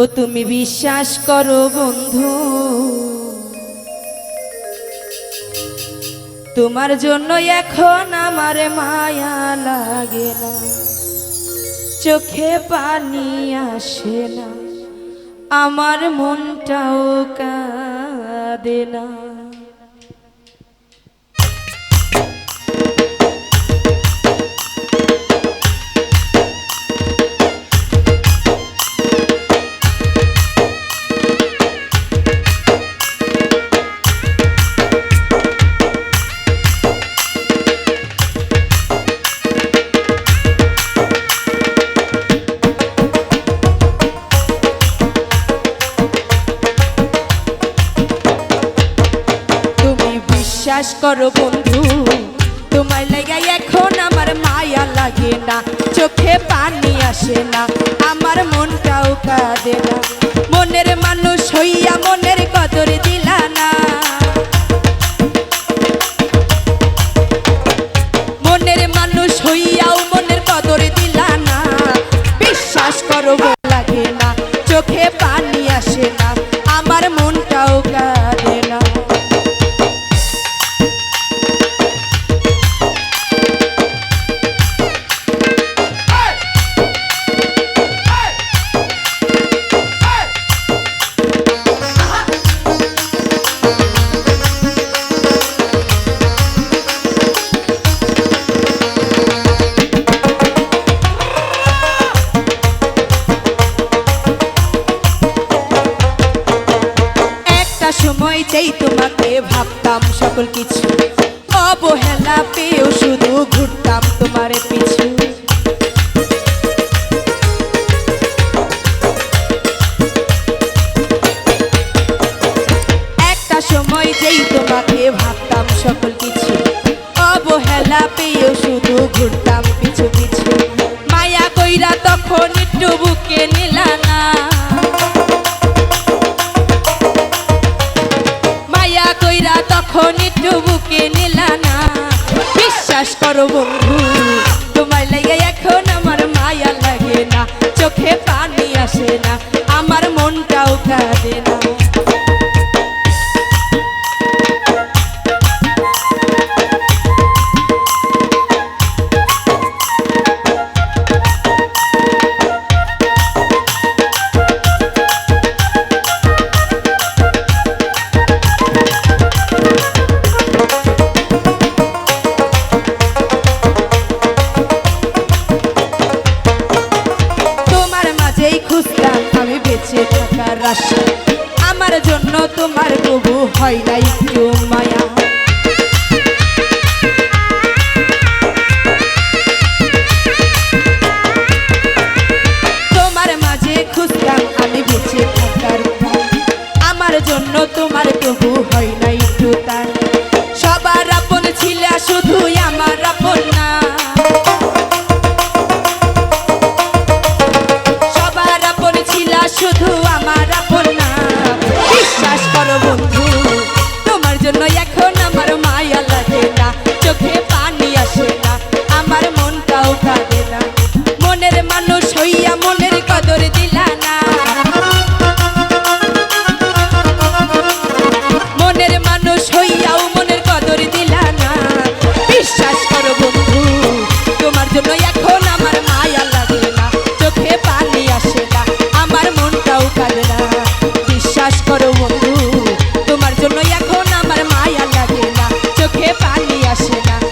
ও তুমি বিশ্বাস করো বন্ধু। তোমার জন্য এখন আমার মায়া লাগে না। চোখে পানি আসে না। আমার মনটাও কাঁদে না। বিশ্বাস করো বন্ধু, তোমার লাগাই এখন আমার মায়া লাগে না, চোখে পানি আসে না, আমার মনটাও কাঁদে না। মনের মানুষ হইয়া মনের কদর দিলা না। মনের মানুষ হইয়াও মনের কদর দিলা না। বিশ্বাস করো লাগে না, চোখে সময়তেই তোমাকে ভাবতাম সকল কিছু। অবহেলা পেয়েও শুধু ঘুরতাম তোমার পিছু। একটা সময় যেই তোমাকে ভাবতাম সকল কিছু। অবহেলা পেয়েও বিশ্বাস করো বন্ধু, তোমার লাগে এখন আমার মায়া লাগে না, চোখে পানি আসে না, আমার মনটাও কাঁদে না। আমার জন্য তোমার তবু হয় নাই প্রিয় মায়া। এখন আমার মা। sugar.